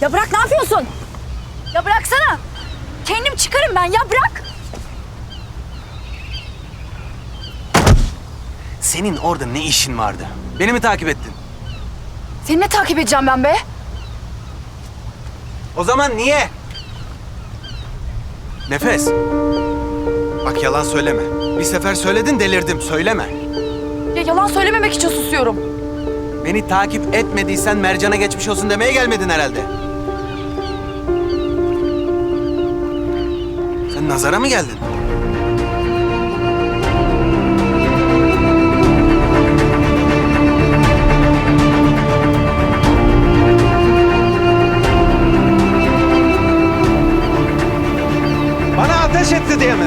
Ya bırak ne yapıyorsun? Ya bıraksana. Kendim çıkarım ben ya bırak. Senin orada ne işin vardı? Beni mi takip ettin? Seni ne takip edeceğim ben be? O zaman niye? Nefes. Bak yalan söyleme. Bir sefer söyledin delirdim. Söyleme. Ya yalan söylememek için susuyorum. Beni takip etmediysen Mercan'a geçmiş olsun demeye gelmedin herhalde. Sen nazara mı geldin? Bana ateş etti diye mi?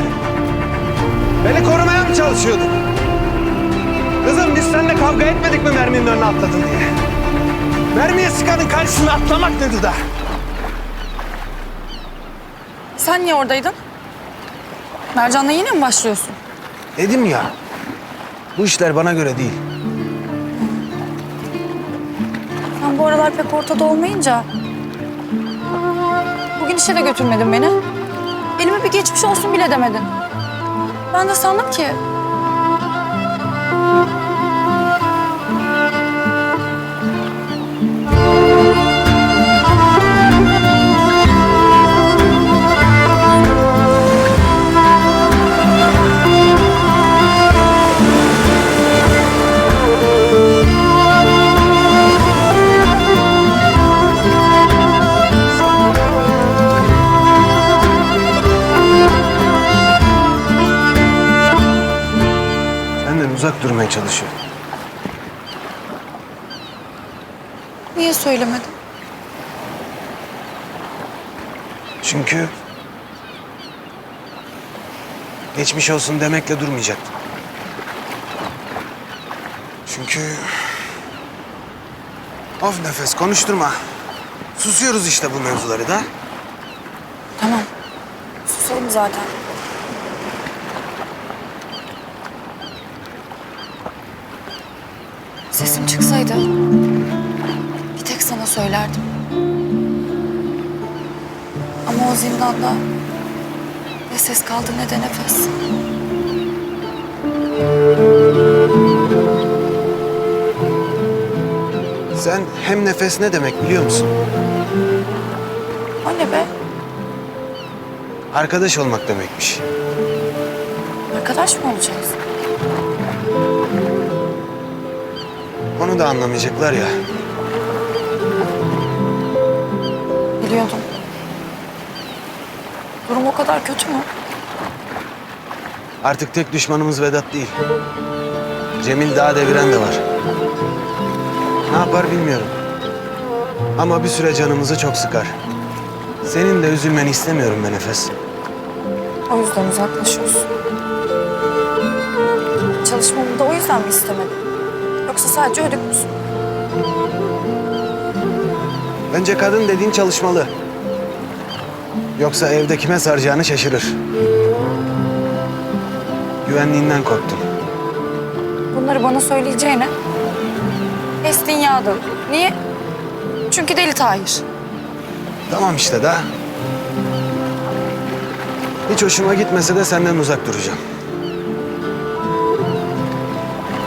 Beni korumaya mı çalışıyordun? Kızım biz seninle kavga etmedik mi merminin önüne atladın diye? Mermiye sıkanın karşısına atlamak dedi da. Sen niye oradaydın? Mercan'la yine mi başlıyorsun? Dedim ya. Bu işler bana göre değil. Sen bu aralar pek ortada olmayınca... Bugün işe de götürmedin beni. Elime bir geçmiş olsun bile demedin. Ben de sandım ki... çalışıyorum. Niye söylemedin? Çünkü... Geçmiş olsun demekle durmayacaktım. Çünkü... Of nefes konuşturma. Susuyoruz işte bu mevzuları da. Tamam. Susalım zaten. Sesim çıksaydı bir tek sana söylerdim. Ama o zindanda ne ses kaldı ne de nefes. Sen hem nefes ne demek biliyor musun? O ne be? Arkadaş olmak demekmiş. Arkadaş mı olacağız? Da anlamayacaklar ya. Biliyordum. Durum o kadar kötü mü? Artık tek düşmanımız Vedat değil. Cemil daha deviren de var. Ne yapar bilmiyorum. Ama bir süre canımızı çok sıkar. Senin de üzülmeni istemiyorum ben Nefes. O yüzden uzaklaşıyorsun. Çalışmamı da o yüzden mi istemedin? Yoksa sadece ödük müsün? Bence kadın dediğin çalışmalı. Yoksa evde kime saracağını şaşırır. Güvenliğinden korktum. Bunları bana söyleyeceğine Estin yağdı. Niye? Çünkü deli Tahir. Tamam işte da. Hiç hoşuma gitmese de senden uzak duracağım.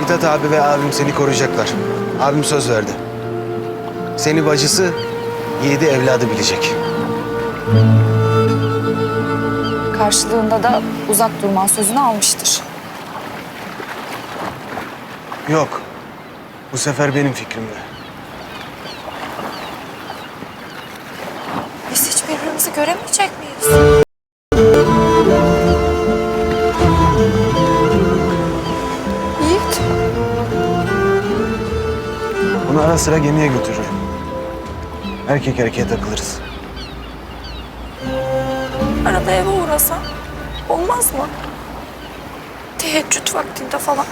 Mithat abi ve abim seni koruyacaklar. Abim söz verdi. Seni bacısı, yiğidi evladı bilecek. Karşılığında da uzak durman sözünü almıştır. Yok. Bu sefer benim fikrimde. Biz hiç birbirimizi göremeyecek miyiz? Ara sıra gemiye götürürüm. Erkek erkeğe takılırız. Arada eve uğrasan olmaz mı? Teheccüd vaktinde falan.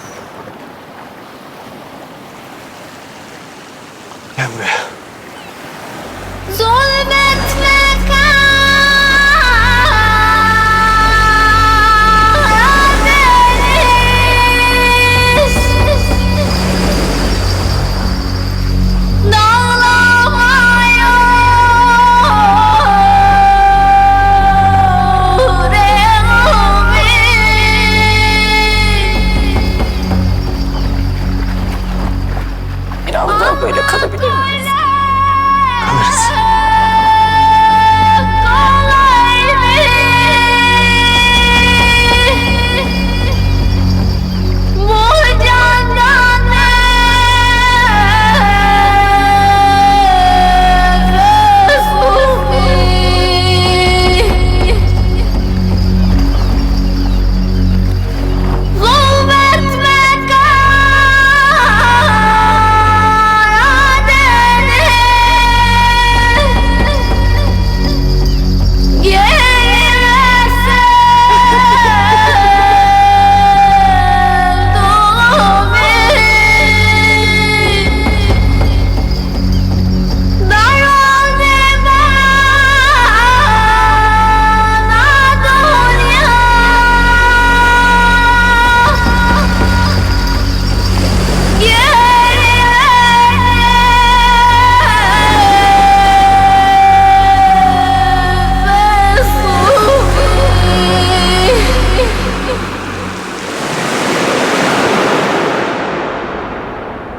Gel buraya.